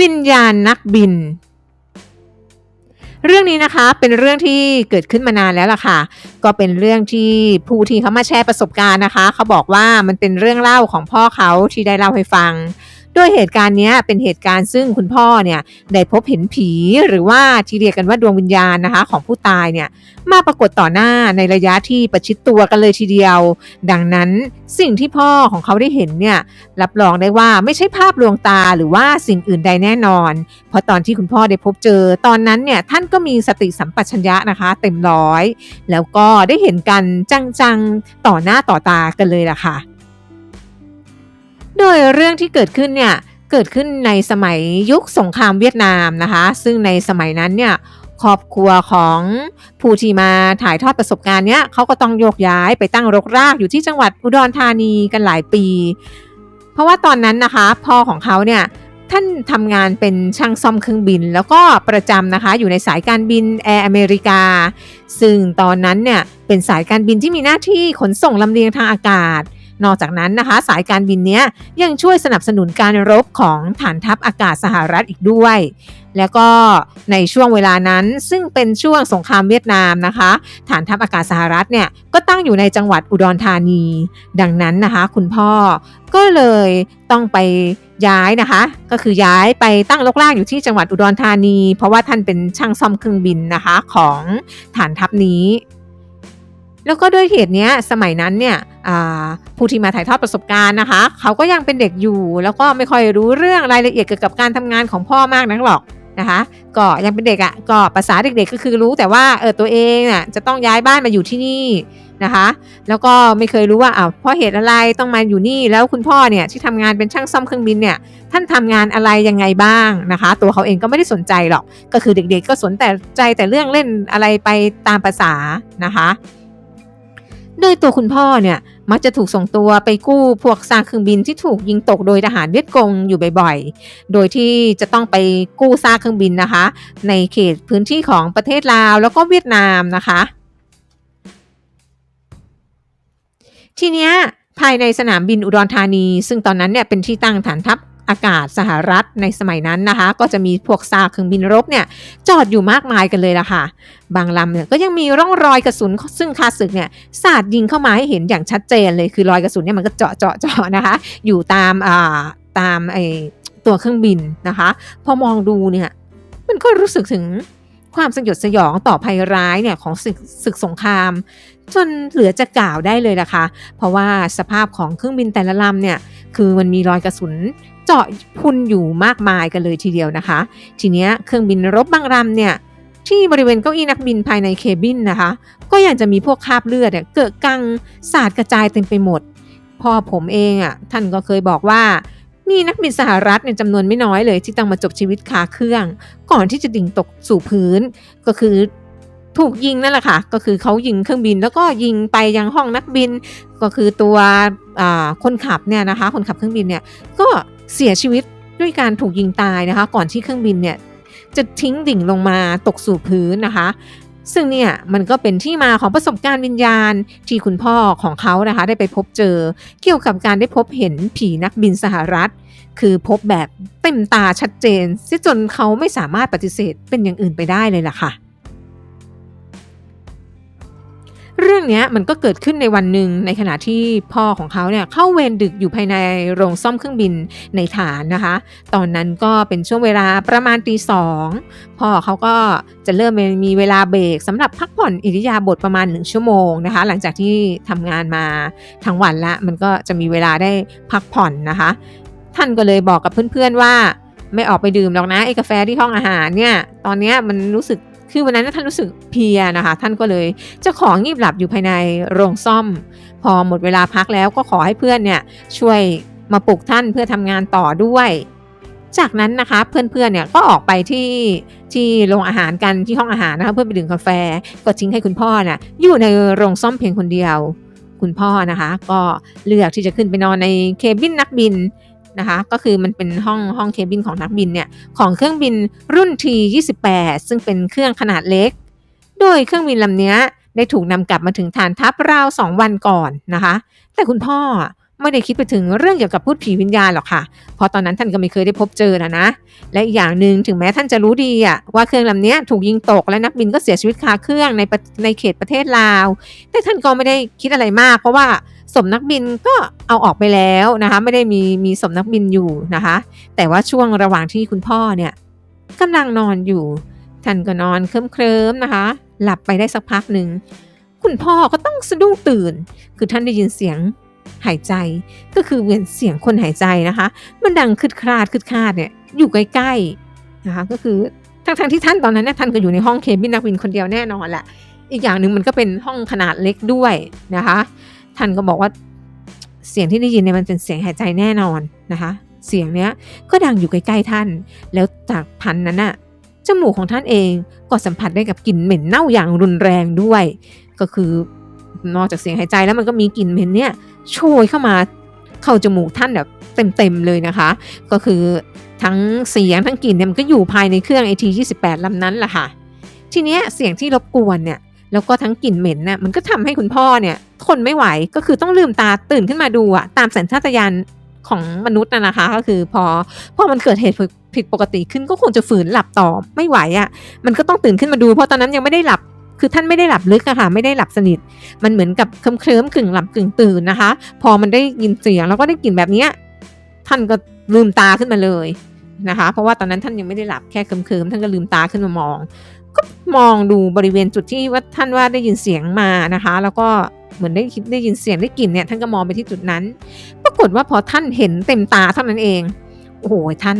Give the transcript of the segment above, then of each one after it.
วิญญาณนักบิน เรื่องนี้นะคะเป็นเรื่องที่เกิดขึ้นมานานแล้วล่ะค่ะ ก็เป็นเรื่องที่ผู้ที่เขามาแชร์ประสบการณ์นะคะ เขาบอกว่ามันเป็นเรื่องเล่าของพ่อเขาที่ได้เล่าให้ฟัง โดยเหตุการณ์นี้เป็นเหตุการณ์ซึ่งคุณพ่อเนี่ยได้พบเห็นผีหรือว่าที่เรียกกันว่าดวงวิญญาณนะคะของผู้ตายเนี่ยมาปรากฏต่อหน้าในระยะที่ประชิดตัวกันเลยทีเดียว ดังนั้นสิ่งที่พ่อของเขาได้เห็นเนี่ยรับรองได้ว่าไม่ใช่ภาพลวงตาหรือว่าสิ่งอื่นใดแน่นอน เพราะตอนที่คุณพ่อได้พบเจอ ตอนนั้นเนี่ยท่านก็มีสติสัมปชัญญะนะคะ เต็มร้อย แล้วก็ได้เห็นกันจังๆต่อหน้าต่อตากันเลยล่ะค่ะ โดยเรื่องที่เกิดขึ้นเนี่ยเกิดขึ้นในสมัยยุคสงครามเวียดนามนะคะ ซึ่งในสมัยนั้นเนี่ยครอบครัวของผู้ที่มาถ่ายทอดประสบการณ์เนี้ยเขาก็ต้องโยกย้ายไปตั้งรกรากอยู่ที่จังหวัดอุดรธานีกันหลายปี เพราะว่าตอนนั้นนะคะพ่อของเขาเนี่ยท่านทำงานเป็นช่างซ่อมเครื่องบิน แล้วก็ประจำนะคะอยู่ในสายการบินแอร์อเมริกา ซึ่งตอนนั้นเนี่ยเป็นสายการบินที่มีหน้าที่ขนส่งลำเลียงทางอากาศ นอกจากนั้นนะคะสายการบินนี้ยยังช่วยสนับสนุนการรบของฐานทัพอากาศสหรัฐอีกด้วย แล้วก็ในช่วงเวลานั้นซึ่งเป็นช่วงสงครามเวียดนามนะคะ ฐานทัพอากาศสหรัฐเนี่ยก็ตั้งอยู่ในจังหวัดอุดรธานี ดังนั้นนะคะ คุณพ่อก็เลยต้องไปย้ายนะคะ ก็คือย้ายไปตั้งลกลากอยู่ที่จังหวัดอุดรธานี เพราะว่าท่านเป็นช่างซ่อมเครื่องบินนะคะของฐานทัพนี้ แล้วก็ด้วยเหตุนี้สมัยนั้นเนี่ยผู้ที่มาถ่ายทอดประสบการณ์นะคะ เขาก็ยังเป็นเด็กอยู่ แล้วก็ไม่ค่อยรู้เรื่องรายละเอียดเกี่ยวกับการทำงานของพ่อมากนักหรอกนะคะก็ยังเป็นเด็กอะ่ะก็ภาษาเด็กๆก็คือรู้แต่ว่าเออตัวเองน่ะจะต้องย้ายบ้านมาอยู่ที่นี่นะคะ แล้วก็ไม่เคยรู้ว่าอ้าวเพราะเหตุอะไรต้องมาอยู่นี่แล้วคุณพ่อเนี่ยที่ทำงานเป็นช่างซ่อมเครื่องบินเนี่ยท่านทำงานอะไรยังไงบ้างนะคะ ตัวเขาเองก็ไม่ได้สนใจหรอกก็คือเด็กๆ ก็สนแต่ใจแต่เรื่องเล่นอะไรไปตามภาษานะคะ โดยตัวคุณพ่อเนี่ยมักจะถูกส่งตัวไปกู้พวกซากเครื่องบินที่ถูกยิงตกโดยทหารเวียดกงอยู่บ่อยๆ โดยที่จะต้องไปกู้ซากเครื่องบินนะคะ ในเขตพื้นที่ของประเทศลาวแล้วก็เวียดนามนะคะ ทีเนี้ยภายในสนามบินอุดรธานี ซึ่งตอนนั้นเนี่ยเป็นที่ตั้งฐานทัพ อากาศสหรัฐในสมัยนั้นนะคะ ก็จะมีพวกซากเครื่องบินรบเนี่ยจอดอยู่มากมายกันเลยล่ะค่ะ บางลำเนี่ยก็ยังมีร่องรอยกระสุนซึ่งคาศึกเนี่ยสาดยิงเข้ามาให้เห็นอย่างชัดเจนเลยคือรอยกระสุนเนี่ยมันก็เจาะเจาะเจาะนะคะ อยู่ตามอ่าตามไอตัวเครื่องบินนะคะ พอมองดูเนี่ยมันก็รู้สึกถึงความสยดสยองต่อภัยร้ายเนี่ยของศึกศึกสงคราม จนเหลือจะกล่าวได้เลยนะคะ เพราะว่าสภาพของเครื่องบินแต่ละลำเนี่ยคือมันมีรอยกระสุน เจาะพุนอยู่มากมายกันเลยทีเดียวนะคะ ทีเนี้ยเครื่องบินรบบางลำเนี่ยที่บริเวณเก้าอี้นักบินภายในเคบินนะคะ ก็ยังจะมีพวกคราบเลือดเนี่ยเกิดกังสาดกระจายเต็มไปหมด พ่อผมเองอะ่ะท่านก็เคยบอกว่ามีนักบินสหรัฐเนี่ยจำนวนไม่น้อยเลย ที่ต้องมาจบชีวิตคาเครื่อง ก่อนที่จะดิ่งตกสู่พื้น ก็คือถูกยิงนั่นแหละค่ะ ก็คือเขายิงเครื่องบินแล้วก็ยิงไปยังห้องนักบิน ก็คือตัวคนขับเนี่ยนะคะ คนขับเครื่องบินเนี่ยก็ เสียชีวิตด้วยการถูกยิงตายนะคะ ก่อนที่เครื่องบินเนี่ยจะทิ้งดิ่งลงมาตกสู่พื้นนะคะ ซึ่งเนี่ยมันก็เป็นที่มาของประสบการณ์วิญญาณที่คุณพ่อของเขานะคะ ได้ไปพบเจอ เกี่ยวกับการได้พบเห็นผีนักบินสหรัฐ คือพบแบบเต็มตาชัดเจนซิจนเขาไม่สามารถปฏิเสธเป็นอย่างอื่นไปได้เลยล่ะค่ะ เรื่องนี้มันก็เกิดขึ้นในวันหนึ่งในขณะที่พ่อของเขาเนี่ยเข้าเวรดึกอยู่ภายในโรงซ่อมเครื่องบินในฐานนะคะ ตอนนั้นก็เป็นช่วงเวลาประมาณตีสองพ่อเขาก็จะเริ่มมีเวลาเบรกสำหรับพักผ่อนอิริยาบถประมาณหนึ่งชั่วโมงนะคะ หลังจากที่ทำงานมาทั้งวันละ มันก็จะมีเวลาได้พักผ่อนนะคะ ท่านก็เลยบอกกับเพื่อนๆว่าไม่ออกไปดื่มหรอกนะไอ้กาแฟที่ห้องอาหารเนี่ย ตอนนี้มันรู้สึก คือวันนั้นท่านรู้สึกเพียนะคะ ท่านก็เลยจะของงีบหลับอยู่ภายในโรงซ่อม พอหมดเวลาพักแล้วก็ขอให้เพื่อนเนี่ยช่วยมาปลุกท่านเพื่อทำงานต่อด้วย จากนั้นนะคะเพื่อนๆเนี่ยก็ออกไปที่ที่โรงอาหารกันที่ห้องอาหารนะคะเพื่อไปดื่มกาแฟก็ทิ้งให้คุณพ่อน่ะอยู่ในโรงซ่อมเพียงคนเดียว คุณพ่อนะคะ ก็เลือกที่จะขึ้นไปนอนในเคบินนักบิน นะคะ ก็คือมันเป็นห้องห้องเคบินของนักบินเนี่ยของเครื่องบินรุ่น T28 ซึ่งเป็นเครื่องขนาดเล็ก โดยเครื่องบินลำนี้ได้ถูกนำกลับมาถึงฐานทัพราว 2 วันก่อนนะคะ แต่คุณพ่อไม่ได้คิดไปถึงเรื่องเกี่ยวกับพูดผีวิญญาณหรอกค่ะ เพราะตอนนั้นท่านก็ไม่เคยได้พบเจอนะนะ และอีกอย่างหนึ่งถึงแม้ท่านจะรู้ดีอะว่าเครื่องลำเนี้ยถูกยิงตกและนักบินก็เสียชีวิตคาเครื่องในในเขตประเทศลาว แต่ท่านก็ไม่ได้คิดอะไรมาก เพราะว่า สมนักบินก็เอาออกไปแล้วนะคะไม่ได้มีมีสมนักบินอยู่นะคะ แต่ว่าช่วงระหว่างที่คุณพ่อเนี่ยกำลังนอนอยู่ท่านก็นอนเคลิ้มๆนะคะ หลับไปได้สักพักหนึ่งคุณพ่อก็ต้องสะดุ้งตื่น คือท่านได้ยินเสียงหายใจก็คือเหมือนเสียงคนหายใจนะคะ มันดังคืดคลาดคืดคลาดเนี่ยอยู่ใกล้ๆนะคะก็คือทั้งทที่ท่านตอนนั้นเนี่ยท่านก็อยู่ในห้องเคบินนักบินคนเดียวแน่นอนแหละอีกอย่างหนึ่งมันก็เป็นห้องขนาดเล็กด้วยนะคะ ท่านก็บอกว่าเสียงที่ได้ยินเนี่ยมันเป็นเสียงหายใจแน่นอนนะคะ เสียงเนี้ยก็ดังอยู่ใกล้ๆท่าน แล้วจากพันนั้นน่ะจมูกของท่านเองก็สัมผัสได้กับกลิ่นเหม็นเน่าอย่างรุนแรงด้วย ก็คือนอกจากเสียงหายใจแล้วมันก็มีกลิ่นเหม็นเนี่ยโชยเข้ามาเข้าจมูกท่านแบบเต็มๆเลยนะคะ ก็คือทั้งเสียงทั้งกลิ่นเนี่ยมันก็อยู่ภายในเครื่อง AT28 ลำนั้นแหละค่ะ ทีเนี้ยเสียงที่รบกวนเนี่ยแล้วก็ทั้งกลิ่นเหม็นน่ะมันก็ทำให้คุณพ่อเนี่ย ทนไม่ไหวก็คือต้องลืมตาตื่นขึ้นมาดูอะตามสัญชาตญาณของมนุษย์นะนะคะ ก็คือพอพอมันเกิดเหตุผิดปกติขึ้นก็คงจะฝืนหลับต่อไม่ไหวอะมันก็ต้องตื่นขึ้นมาดู เพราะตอนนั้นยังไม่ได้หลับคือท่านไม่ได้หลับลึกอะค่ะ ไม่ได้หลับสนิท มันเหมือนกับเคลิ้มๆกึ่งหลับกึ่งตื่นนะคะ พอมันได้ยินเสียงแล้วก็ได้กลิ่นแบบนี้ท่านก็ลืมตาขึ้นมาเลยนะคะ เพราะว่าตอนนั้นท่านยังไม่ได้หลับแค่เคลิ้มๆท่านก็ลืมตาขึ้นมามอง ก็มองดูบริเวณจุดที่ว่าท่านว่าได้ยินเสียงมานะคะ แล้วก็ เหมือนได้คิดได้ยินเสียงได้กลิ่นเนี่ยท่านก็มองไปที่จุดนั้น ปรากฏว่าพอท่านเห็นเต็มตาเท่านั้นเอง โอ้โหท่าน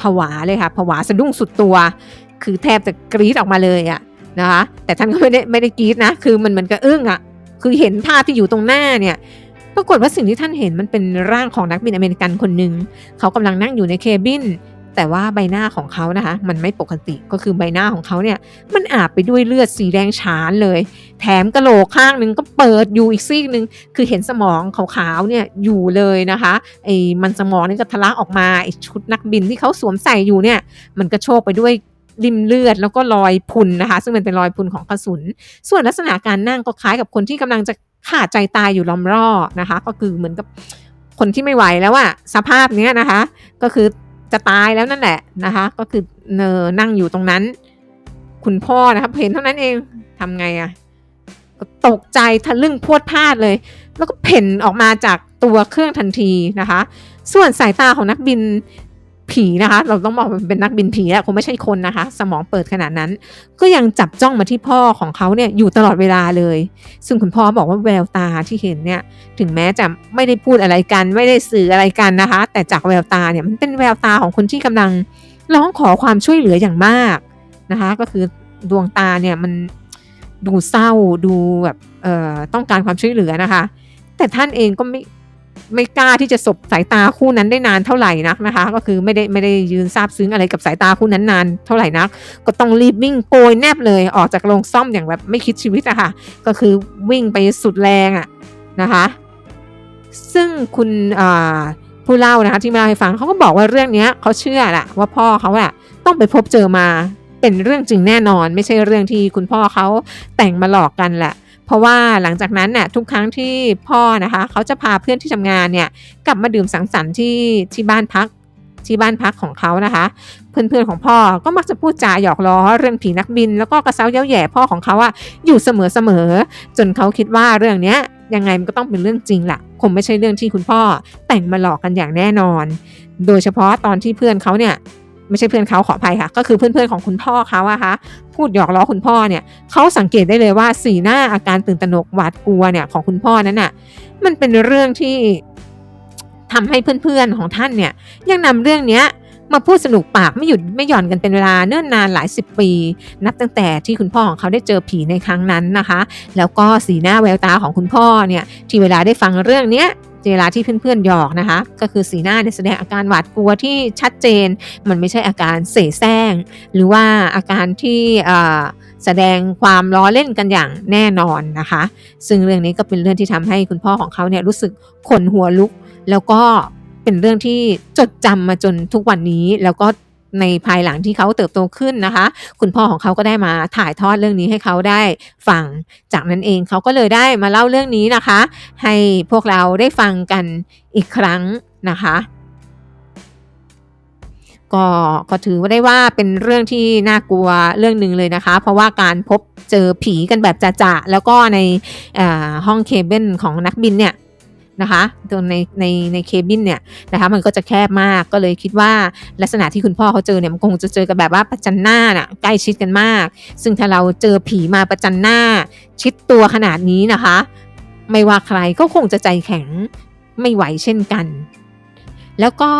ผวาเลยค่ะผวาสะดุ้งสุดตัว คือแทบจะกรี๊ดออกมาเลยอะนะคะแต่ท่านก็ไม่ได้ไม่ได้กรี๊ดนะ คือมันเหมือนกับอึ้งอะคือเห็นภาพที่อยู่ตรงหน้าเนี่ยปรากฏว่าสิ่งที่ท่านเห็นมันเป็นร่างของนักบินอเมริกันคนหนึ่งเขากำลังนั่งอยู่ในเคบิน แต่ว่าใบหน้าของเขานะคะ มันไม่ปกติก็คือใบหน้าของเขาเนี่ย มันอาบไปด้วยเลือดสีแดงฉานเลย แถมกระโหลกข้างหนึ่งก็เปิดอยู่อีกซีกหนึ่งคือเห็นสมองขาวๆเนี่ยอยู่เลยนะคะไอ้มันสมองนี่ก็ทะลักออกมาไอ้ชุดนักบินที่เขาสวมใส่อยู่เนี่ย มันก็โชกไปด้วยริมเลือดแล้วก็รอยพุนนะคะ ซึ่งมันเป็นรอยพุนของกระสุน ส่วนลักษณะการนั่งก็คล้ายกับคนที่กำลังจะขาดใจตายอยู่ล้อมรอบนะคะ ก็คือเหมือนกับคนที่ไม่ไหวแล้วอะสภาพเนี้ยนะคะ ก็คือ จะตายแล้วนั่นแหละนะคะ ก็คือเนอนั่งอยู่ตรงนั้น คุณพ่อนะคะเห็นเท่านั้นเองทำไงอะก็ตกใจทะลึ่งพวดพลาดเลย แล้วก็เพ่นออกมาจากตัวเครื่องทันทีนะคะ ส่วนสายตาของนักบิน ผีนะคะ เราต้องบอกเป็นนักบินผีอะคงไม่ใช่คนนะคะ สมองเปิดขนาดนั้น ก็ยังจับจ้องมาที่พ่อของเขาเนี่ยอยู่ตลอดเวลาเลย ซึ่งคุณพ่อบอกว่าแววตาที่เห็นเนี่ยถึงแม้จะไม่ได้พูดอะไรกัน ไม่ได้สื่ออะไรกันนะคะ แต่จากแววตาเนี่ยมันเป็นแววตาของคนที่กำลังร้องขอความช่วยเหลืออย่างมากนะคะ ก็คือดวงตาเนี่ยมันดูเศร้าดูแบบต้องการความช่วยเหลือนะคะ แต่ท่านเองก็ไม่ ไม่กล้าที่จะสบสายตาคู่นั้นได้นานเท่าไหร่นักนะคะ ก็คือไม่ได้ไม่ได้ยืนซาบซึ้งอะไรกับสายตาคู่นั้นนานเท่าไหร่นัก ก็ต้องรีบวิ่งโกยแนบเลยออกจากโรงซ่อมอย่างแบบไม่คิดชีวิตอะค่ะ ก็คือวิ่งไปสุดแรงอะนะคะ ซึ่งคุณผู้เล่านะคะที่มาเล่าให้ฟังเขาก็บอกว่าเรื่องนี้เขาเชื่อแหละว่าพ่อเขาอะต้องไปพบเจอมาเป็นเรื่องจริงแน่นอน ไม่ใช่เรื่องที่คุณพ่อเขาแต่งมาหลอกกันแหละ เพราะว่าหลังจากนั้นน่ะทุกครั้งที่พ่อนะคะเขาจะพาเพื่อนที่ทำงานเนี่ยกลับมาดื่มสังสรรค์ที่ที่บ้านพักที่บ้านพักของเขานะคะ เพื่อนๆของพ่อก็มักจะพูดจาหยอกล้อเรื่องผีนักบิน แล้วก็กระเซ้าเย้าแย่พ่อของเขาอะอยู่เสมอๆจนเขาคิดว่าเรื่องเนี้ยยังไงมันก็ต้องเป็นเรื่องจริงแหละคงไม่ใช่เรื่องที่คุณพ่อแต่งมาหลอกกันอย่างแน่นอน โดยเฉพาะตอนที่เพื่อนเขาเนี่ย ไม่ใช่เพื่อนเขาขออภัยค่ะ ก็คือเพื่อนๆของคุณพ่อเขาอะคะพูดหยอกล้อคุณพ่อเนี่ยเขาสังเกตได้เลยว่าสีหน้าอาการตื่นตระหนกหวาดกลัวเนี่ยของคุณพ่อนั้นอะมันเป็นเรื่องที่ทำให้เพื่อนๆของท่านเนี่ยยังนำเรื่องเนี้ยมาพูดสนุกปากไม่หยุดไม่หย่อนกันเป็นเวลาเนิ่นนานหลายสิบปี นับตั้งแต่ที่คุณพ่อของเขาได้เจอผีในครั้งนั้นนะคะ แล้วก็สีหน้าแววตาของคุณพ่อเนี่ยที่เวลาได้ฟังเรื่องเนี้ย เวลาที่เพื่อนๆหยอกนะคะ ก็คือสีหน้าเนี่ยแสดงอาการหวาดกลัวที่ชัดเจน มันไม่ใช่อาการเสแสร้ง หรือว่าอาการที่แสดงความล้อเล่นกันอย่างแน่นอนนะคะ ซึ่งเรื่องนี้ก็เป็นเรื่องที่ทำให้คุณพ่อของเขาเนี่ยรู้สึกขนหัวลุก แล้วก็เป็นเรื่องที่จดจำมาจนทุกวันนี้แล้วก็ ในภายหลังที่เขาเติบโตขึ้นนะคะ คุณพ่อของเขาก็ได้มาถ่ายทอดเรื่องนี้ให้เขาได้ฟัง จากนั้นเองเขาก็เลยได้มาเล่าเรื่องนี้นะคะ ให้พวกเราได้ฟังกันอีกครั้งนะคะก็ก็ถือว่าได้ว่าเป็นเรื่องที่น่ากลัวเรื่องหนึ่งเลยนะคะ เพราะว่าการพบเจอผีกันแบบจะๆแล้วก็ในห้องเคเบิลของนักบินเนี่ย นะคะตรงในในในเคบินเนี่ยนะคะมันก็จะแคบมากก็เลยคิดว่าลักษณะที่คุณพ่อเขาเจอเนี่ยมันคงจะเจอกันแบบว่าประจันหน้าน่ะใกล้ชิดกันมาก ซึ่งถ้าเราเจอผีมาประจันหน้า ชิดตัวขนาดนี้นะคะ ไม่ว่าใครก็คงจะใจแข็งไม่ไหวเช่นกัน แล้วก็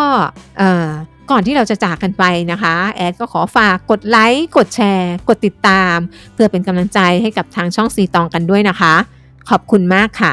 เอ่อก่อนที่เราจะจากกันไปนะคะ แอดก็ขอฝากกดไลค์กดแชร์ กดติดตาม เพื่อเป็นกำลังใจให้กับทางช่องซีตองกันด้วยนะคะ ขอบคุณมากค่ะ